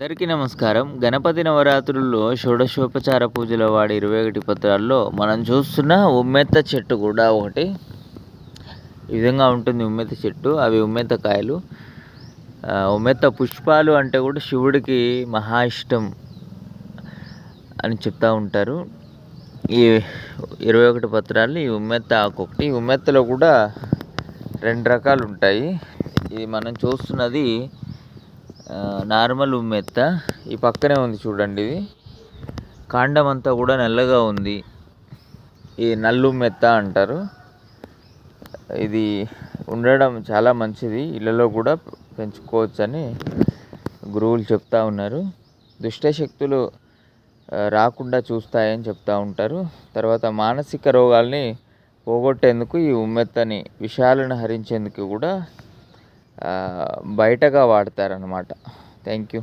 అందరికీ నమస్కారం. గణపతి నవరాత్రుల్లో షోడశోపచార పూజల వాడి ఇరవై ఒకటి పత్రాల్లో మనం చూస్తున్న ఉమ్మెత్త చెట్టు కూడా ఒకటి. ఈ విధంగా ఉంటుంది ఉమ్మెత్త చెట్టు. అవి ఉమ్మెత్త కాయలు. ఉమ్మెత్త పుష్పాలు అంటే కూడా శివుడికి మహా ఇష్టం అని చెప్తూ ఉంటారు. ఈ ఇరవై ఒకటి పత్రాలు ఈ ఉమ్మెత్త ఆకు ఒకటి. ఉమ్మెత్తలో కూడా రెండు రకాలు ఉంటాయి. ఇది మనం చూస్తున్నది నార్మల్ ఉమ్మెత్త. ఈ పక్కనే ఉంది చూడండి ఇది. కాండం అంతా కూడా నల్లగా ఉంది. ఈ నల్లు ఉమ్మెత్త అంటారు. ఇది ఉండడం చాలా మంచిది. ఇళ్ళలో కూడా పెంచుకోవచ్చని గురువులు చెప్తా ఉన్నారు. దుష్ట శక్తులు రాకుండా చూస్తాయని చెప్తా ఉంటారు. తర్వాత మానసిక రోగాల్ని పోగొట్టేందుకు ఈ ఉమ్మెత్తని విషాలను హరించేందుకు కూడా బయటగా వాడతారనమాట థ్యాంక్ యూ